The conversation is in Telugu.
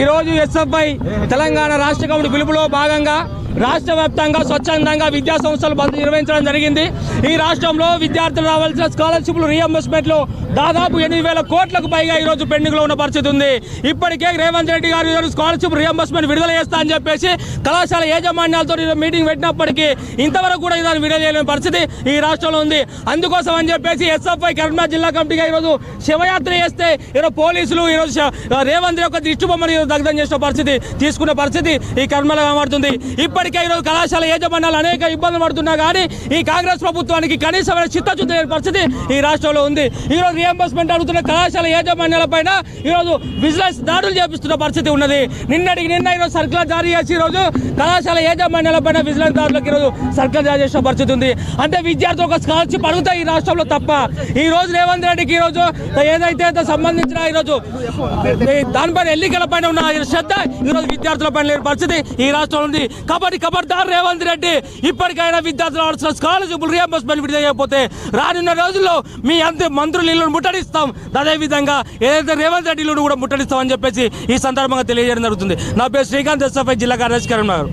ఈరోజు ఎస్ఎఫ్ఐ తెలంగాణ రాష్ట్ర కమిటీ పిలుపులో భాగంగా రాష్ట్ర వ్యాప్తంగా స్వచ్ఛందంగా విద్యా సంస్థలు బంద్ నిర్వహించడం జరిగింది. ఈ రాష్ట్రంలో విద్యార్థులు రావాల్సిన స్కాలర్షిప్లు రీఎంబర్స్మెంట్లు దాదాపు ఎనిమిది వేల కోట్లకు పైగా ఈ రోజు ఉన్న పరిస్థితి ఉంది. ఇప్పటికే రేవంత్ రెడ్డి గారు ఈరోజు స్కాలర్షిప్ రీఎంబర్స్మెంట్ విడుదల చేస్తా అని చెప్పేసి కళాశాల యాజమాన్యాలతో మీటింగ్ పెట్టినప్పటికీ ఇంతవరకు కూడా ఇదాన్ని విడుదల చేయలేని పరిస్థితి ఈ రాష్ట్రంలో ఉంది. అందుకోసం అని చెప్పేసి ఎస్ఎఫ్ఐ కరీంనగర్ జిల్లా కమిటీగా ఈరోజు శివయాత్ర చేస్తే ఈరోజు పోలీసులు ఈరోజు రేవంత్ యొక్క దిష్టి దగ్ధం చేసిన పరిస్థితి తీసుకున్న పరిస్థితి ఈ కర్మలో కనబడుతుంది ఇప్పటికే ఈరోజు కళాశాల యాజమాన్యాలు అనేక ఇబ్బందులు పడుతున్నా కానీ ఈ కాంగ్రెస్ ప్రభుత్వానికి కనీసమైన చిత్తశుద్ధి లేని పరిస్థితి ఈ రాష్ట్రంలో ఉంది. ఈ రోజు రియంబర్స్మెంట్ అడుగుతున్న కళాశాల యాజమాన్యాల పైన ఈరోజు బిజినెస్ దాడులు చేపిస్తున్న పరిస్థితి ఉన్నది. నిన్నటికి నిన్న ఈరోజు సర్కులర్ జారీ చేసి ఈరోజు కళాశాల యాజమాన్యాల పైన విజిలెన్స్ దాడులకు ఈరోజు సర్కులర్ జారీ చేసిన పరిస్థితి ఉంది. అంటే విద్యార్థులు ఒక స్కాలర్షిప్ అడుగుతాయి ఈ రాష్ట్రంలో తప్ప. ఈ రోజు రేవంత్ రెడ్డికి ఈ రోజు ఏదైతే సంబంధించిన ఈ రోజు దానిపైన ఎన్నికల పైన ఉన్న శ్రద్ధ. ఈరోజు విద్యార్థుల పైన లేని పరిస్థితి ఈ రాష్ట్రంలో ఉంది. కాబట్టి ఖబర్దార్ రేవంత్ రెడ్డి ఇప్పటికైనా విద్యార్థులు ఆడుతున్న స్కాలర్షిప్ రియంబర్స్మెంట్ విడుదల చేయకపోతే రానున్న రోజుల్లో మీ అంత మంత్రులు ఇల్లు ముట్టడిస్తాం. అదే విధంగా ఏదైతే రేవంత్ రెడ్డి ఇల్లు కూడా ముట్టడిస్తాం అని చెప్పేసి ఈ సందర్భంగా తెలియజేయడం జరుగుతుంది. నా పేరు శ్రీకాంత్ ఎస్ఎఫ్ఐ జిల్లా కార్యదర్శి కరీంనగర్.